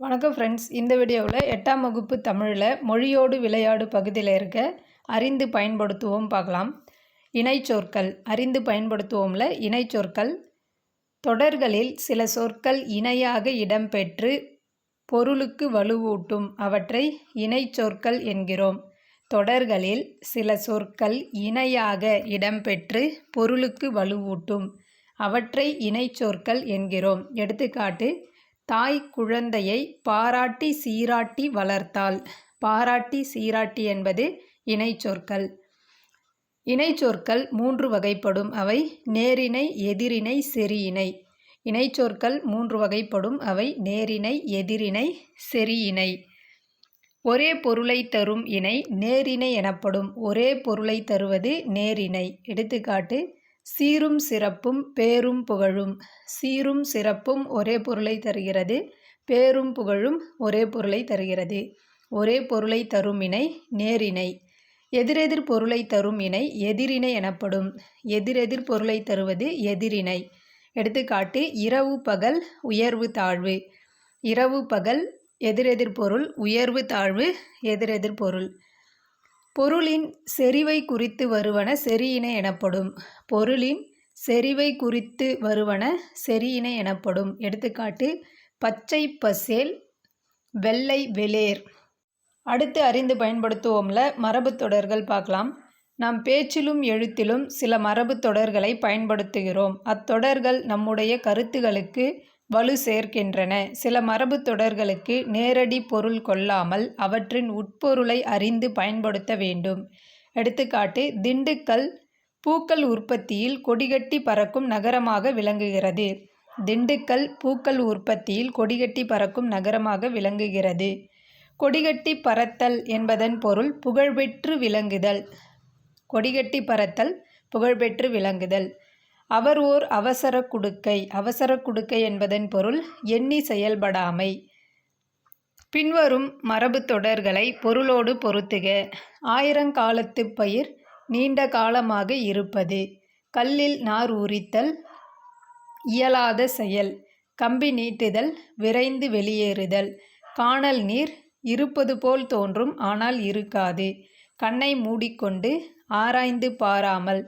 வணக்கம் ஃப்ரெண்ட்ஸ் இந்த வீடியோவில் எட்டாம் வகுப்பு தமிழில் மொழியோடு விளையாடு பகுதியில் இருக்க அறிந்து பயன்படுத்துவோம் பார்க்கலாம். இணைச்சொற்கள் அறிந்து பயன்படுத்துவோம்ல இணைச்சொற்கள் தொடர்களில் சில சொற்கள் இணையாக இடம்பெற்று பொருளுக்கு வலுவூட்டும். அவற்றை இணைச்சொற்கள் என்கிறோம். தொடர்களில் சில சொற்கள் இணையாக இடம்பெற்று பொருளுக்கு வலுவூட்டும். அவற்றை இணைச்சொற்கள் என்கிறோம். எடுத்துக்காட்டு தாய் குழந்தையை பாராட்டி சீராட்டி வளர்த்தாள். பாராட்டி சீராட்டி என்பது இணைச்சொற்கள். இணைச்சொற்கள் மூன்று வகைப்படும். அவை நேரிணை எதிரிணை செரியிணை இணைச்சொற்கள் மூன்று வகைப்படும். அவை நேரிணை எதிரிணை செரியிணை ஒரே பொருளை தரும் இணை நேரிணை எனப்படும். ஒரே பொருளை தருவது நேரிணை. எடுத்துக்காட்டு சீரும் சிறப்பும் பேரும் புகழும். சீரும் சிறப்பும் ஒரே பொருளை தருகிறது பேரும் புகழும் ஒரே பொருளை தருகிறது. ஒரே பொருளை தரும் இணை நேரிணை. எதிரெதிர் பொருளை தரும் இணை எதிரிணை எனப்படும். எதிரெதிர் பொருளை தருவது எதிரிணை. எடுத்துக்காட்டு இரவு பகல் உயர்வு தாழ்வு. இரவு பகல் எதிரெதிர் பொருள் உயர்வு தாழ்வு எதிரெதிர் பொருள். பொருளின் செறிவை குறித்து வருவன செரியினை எனப்படும். பொருளின் செறிவை குறித்து வருவன செரியினை எனப்படும். எடுத்துக்காட்டு பச்சை பசேல் வெள்ளை வெளேர். அடுத்து அறிந்து பயன்படுத்துவோம்ல மரபு தொடர்கள் பார்க்கலாம். நாம் பேச்சிலும் எழுத்திலும் சில மரபு தொடர்களை பயன்படுத்துகிறோம். அத்தொடர்கள் நம்முடைய கருத்துகளுக்கு வலு சேர்க்கின்றன. சில மரபு தொடர்களுக்கு நேரடி பொருள் கொள்ளாமல் அவற்றின் உட்பொருளை அறிந்து பயன்படுத்த வேண்டும். எடுத்துக்காட்டு திண்டுக்கல் பூக்கள் உற்பத்தியில் கொடிகட்டி பறக்கும் நகரமாக விளங்குகிறது. திண்டுக்கல் பூக்கள் உற்பத்தியில் கொடிகட்டி பறக்கும் நகரமாக விளங்குகிறது. கொடிகட்டி பறத்தல் என்பதன் பொருள் புகழ்பெற்று விளங்குதல். கொடிகட்டி பறத்தல் புகழ்பெற்று விளங்குதல். அவர் ஓர் அவசர குடுக்கை. அவசர குடுக்கை என்பதன் பொருள் எண்ணி செயல்படாமை. பின்வரும் மரபு தொடர்களை பொருளோடு பொருத்துக. ஆயிரங்காலத்து பயிர் நீண்ட காலமாக இருப்பது. கல்லில் நார் உரித்தல் இயலாத செயல். கம்பி நீட்டுதல் விரைந்து வெளியேறுதல். காணல் நீர் இருப்பது போல் தோன்றும் ஆனால் இருக்காது. கண்ணை மூடிக்கொண்டு ஆராய்ந்து பாராமல்.